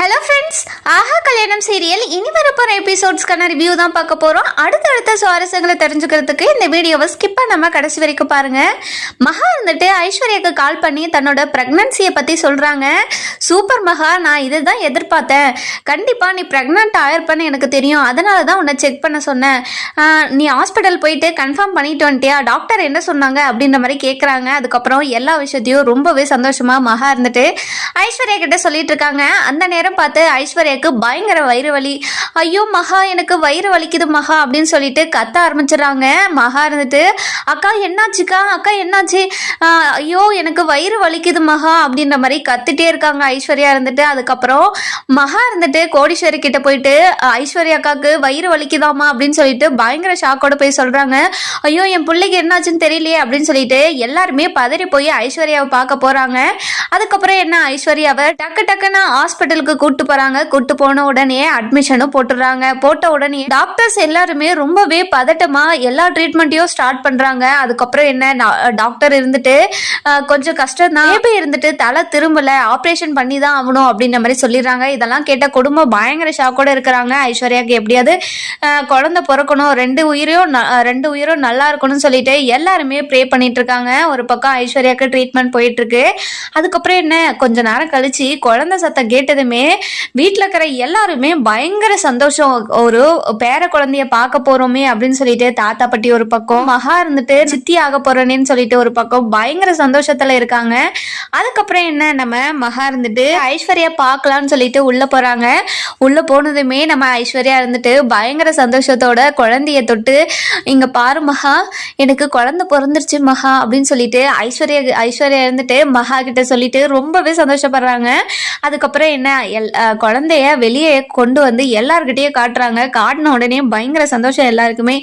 Hello friends ஆஹா கல்யாணம் serial இனி வரப்போகிற எபிசோட்ஸ்க்கான ரிவ்யூ தான் பார்க்க போகிறோம் அடுத்தடுத்த சுவாரஸ்யங்களை தெரிஞ்சுக்கிறதுக்கு இந்த வீடியோவை ஸ்கிப் பண்ணாமல் கடைசி வரைக்கும் பாருங்கள் மகா வந்துட்டு ஐஸ்வர்யாவுக்கு கால் பண்ணி தன்னோட ப்ரெக்னன்சியை பற்றி சொல்கிறாங்க சூப்பர் மகா நான் இதை தான் எதிர்பார்த்தேன். கண்டிப்பாக நீ ப்ரெக்னென்ட் ஆயிருப்பேன்னு எனக்கு தெரியும். அதனால தான் உன்னை செக் பண்ண சொன்னேன். நீ ஹாஸ்பிட்டல் போயிட்டு கன்ஃபார்ம் பண்ணிட்டு வந்துட்டியா? டாக்டர் என்ன சொன்னாங்க அப்படின்ற மாதிரி கேட்குறாங்க அதுக்கப்புறம் எல்லா விஷயத்தையும் ரொம்பவே சந்தோஷமாக மகா இருந்துட்டு ஐஸ்வர்யா கிட்ட சொல்லிட்டு இருக்காங்க. அந்த நேரம் பார்த்து ஐஸ்வர்யாவுக்கு பயங்கர வயிறு வலி. ஐயோ மகா எனக்கு வயிறு வலிக்குது மகா அப்படின்னு சொல்லிட்டு கத்த ஆரம்பிச்சிடுறாங்க. மகா இருந்துட்டு அக்கா என்னாச்சுக்கா? அக்கா என்னாச்சு? ஐயோ எனக்கு வயிறு வலிக்குது மகா அப்படின்ற மாதிரி கத்திட்டே இருக்காங்க ஐஸ்வர்யா இருந்துட்டு. அதுக்கப்புறம் மகா இருந்துட்டு கோடீஸ்வரி கிட்ட போயிட்டு ஐஸ்வர்யா அக்காவுக்கு வயிறு வலிக்குதாமா அப்படின்னு சொல்லிட்டு பயங்கர ஷாக்கோட போய் சொல்றாங்க. ஐயோ என் பிள்ளைக்கு என்னாச்சுன்னு தெரியலையே அப்படின்னு சொல்லிட்டு எல்லாருமே பதறி போய் ஐஸ்வர்யாவை பார்க்க போறாங்க. அதுக்கப்புறம் என்ன ஐஸ்வர்யாவை டக்கு டக்குன்னு ஹாஸ்பிட்டலுக்கு கூட்டு போறாங்க. கூட்டு போன உடனே அட்மிஷனும் போட்டுறாங்க போட்ட உடனே டாக்டர்ஸ் எல்லாருமே ரொம்பவே பதட்டமா எல்லா ட்ரீட்மெண்ட்டையும் ஸ்டார்ட் பண்றாங்க. அதுக்கப்புறம் என்ன நா- டாக்டர் இருந்துட்டு கொஞ்சம் கஷ்டம் தான் பேபி இருந்துட்டு தலை திரும்பல. ஆப்ரேஷன் பண்ணி தான் ஆகணும் அப்படின்ற மாதிரி சொல்லிடுறாங்க. இதெல்லாம் கேட்ட குடும்பம் பயங்கர ஷாக்கோட இருக்கிறாங்க. ஐஸ்வர்யாக்கு எப்படியாவது குழந்தை பிறக்கணும். ரெண்டு உயிரையும் ந- ரெண்டு உயிரும் நல்லா இருக்கணும்னு சொல்லிட்டு எல்லாருமே ப்ரே பண்ணிட்டு இருக்காங்க ஒரு பக்கம் ஐஸ்வர்யாக்கு ட்ரீட்மெண்ட் போயிட்டு இருக்கு அதுக்கப்புறம் என்ன கொஞ்ச நேரம் கழிச்சு குழந்தை சத்தம் கேட்டதுமே வீட்டில் இருக்கிற எல்லாருமே பயங்கர சந்தோஷம். ஒரு பேர குழந்தைய பார்க்க போறோமே அப்படின்னு சொல்லிட்டு தாத்தா பாட்டி ஒரு பக்கம் மகா இருந்துட்டு சித்தி ஆக போறேன்னு சொல்லிட்டு ஒரு பக்கம் பயங்கர சந்தோஷத்துல இருக்காங்க. அதுக்கப்புறம் என்ன நம்ம மகா இருந்துட்டு ஐஸ்வர்யா பார்க்கலாம்னு சொல்லிட்டு உள்ள போறாங்க. உள்ள போனதுமே நம்ம ஐஸ்வர்யா இருந்துட்டு பயங்கர சந்தோஷத்தோட குழந்தைய தொட்டு இங்க பாரு மகா எனக்கு குழந்தை பிறந்துருச்சு மகா அப்படின்னு சொல்லிட்டு ஐஸ்வர்யா ஐஸ்வர்யா இருந்துட்டு மகா கிட்ட சொல்லிட்டு ரொம்பவே சந்தோஷப்படுறாங்க. அதுக்கப்புறம் என்ன எல் குழந்தைய வெளியே கொண்டு வந்து எல்லார்கிட்டயும் காட்டுறாங்க. காட்டின உடனே பயங்கர சந்தோஷம் எல்லாருக்குமே.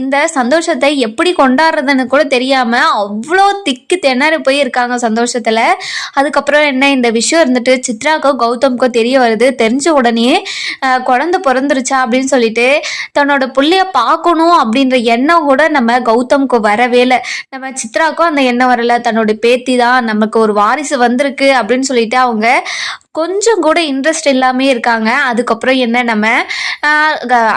இந்த சந்தோஷத்தை எப்படி கொண்டாடுறதுன்னு கூட தெரியாமல் அவ்வளோ திக்கு திணறி போய் இருக்காங்க சந்தோஷத்தில். அதுக்கப்புறம் என்ன இந்த விஷயம் இருந்துட்டு சித்ராக்கோ கௌதம்க்கோ தெரிய வருது. தெரிஞ்ச உடனே குழந்தை பிறந்துருச்சா அப்படின்னு சொல்லிட்டு தன்னோட பிள்ளைய பார்க்கணும் அப்படின்ற எண்ணம் கூட நம்ம கௌதம்க்கு வரவே இல்லை. நம்ம சித்ராக்கும் அந்த எண்ணம் வரல. தன்னோட பேத்தி தான் நமக்கு ஒரு வாரிசு வந்திருக்கு அப்படின்னு சொல்லிட்டு அவங்க கொஞ்சம் கூட இன்ட்ரெஸ்ட் இல்லாமே இருக்காங்க. அதுக்கப்புறம் என்ன நம்ம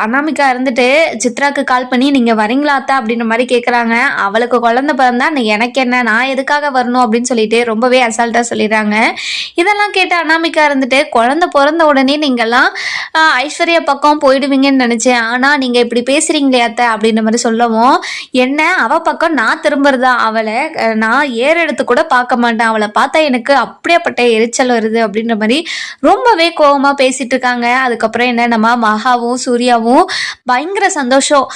அனாமிகா இருந்துட்டு சித்ராக்கு கால் பண்ணி நீங்கள் வரீங்களாத்தா அப்படின்ற மாதிரி கேட்குறாங்க அவளுக்கு குழந்தை பிறந்தா எனக்கு என்ன? நான் எதுக்காக வரணும்? அப்படின்னு சொல்லிட்டு ரொம்பவே அசால்ட்டாக சொல்லிடுறாங்க. இதெல்லாம் கேட்டு அனாமிகா இருந்துட்டு குழந்தை பிறந்த உடனே நீங்கள்லாம் ஐஸ்வர்யா பக்கம் போயிடுவீங்கன்னு நினச்சேன். ஆனால் நீங்கள் இப்படி பேசுகிறீங்களே அத்தை அப்படின்ற மாதிரி சொல்லவும் என்ன அவ பக்கம் நான் திரும்புறதா? அவளை நான் ஏறெடுத்து கூட பார்க்க மாட்டேன். அவளை பார்த்தா எனக்கு அப்படியேப்பட்ட எரிச்சல் வருது அப்படின்ற மாதிரி ரொம்பவே கோவமா பேசிட்டு இருக்காங்க அதுக்கப்புறம் என்ன நம்ம மகாவும் சூர்யாவும் பயங்கர சந்தோஷம்.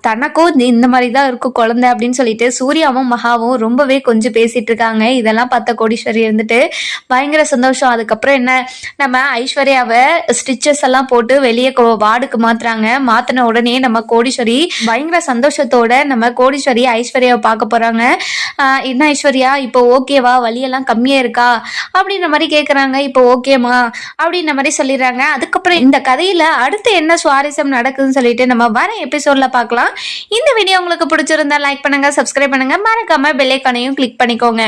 தனக்கும் இந்த- மாதிரி தான் இருக்கும் குழந்தை அப்படின்னு சொல்லிட்டு சூர்யாவும் மகாவும் ரொம்பவே கொஞ்சம் பேசிட்டு இருக்காங்க இதெல்லாம் பார்த்த கோடீஸ்வரி இருந்துட்டு பயங்கர சந்தோஷம். அதுக்கப்புறம் என்ன நம்ம ஐஸ்வர்யாவை ஸ்டிச்சஸ் எல்லாம் போட்டு வெளியே வார்டுக்கு மாத்துறாங்க. மாத்தின உடனே நம்ம கோடீஸ்வரி பயங்கர சந்தோஷத்தோட நம்ம கோடீஸ்வரி ஐஸ்வர்யாவை பார்க்க போறாங்க. ஆஹ் என்ன ஐஸ்வர்யா இப்போ ஓகேவா வழியெல்லாம் கம்மியா இருக்கா? அப்படின்ற மாதிரி கேக்குறாங்க இப்போ ஓகேமா அப்படின்ற மாதிரி சொல்லிடுறாங்க. அதுக்கப்புறம் இந்த கதையில அடுத்து என்ன சுவாரஸ்யம் நடக்குதுன்னு சொல்லிட்டு நம்ம வர எபிசோட்ல பார்க்கலாம். இந்த வீடியோ உங்களுக்கு பிடிச்சிருந்தா லைக் பண்ணுங்க சப்ஸ்கிரைப் பண்ணுங்க. மறக்காம பெல்லைக்கானையும் கிளிக் பண்ணிக்கோங்க.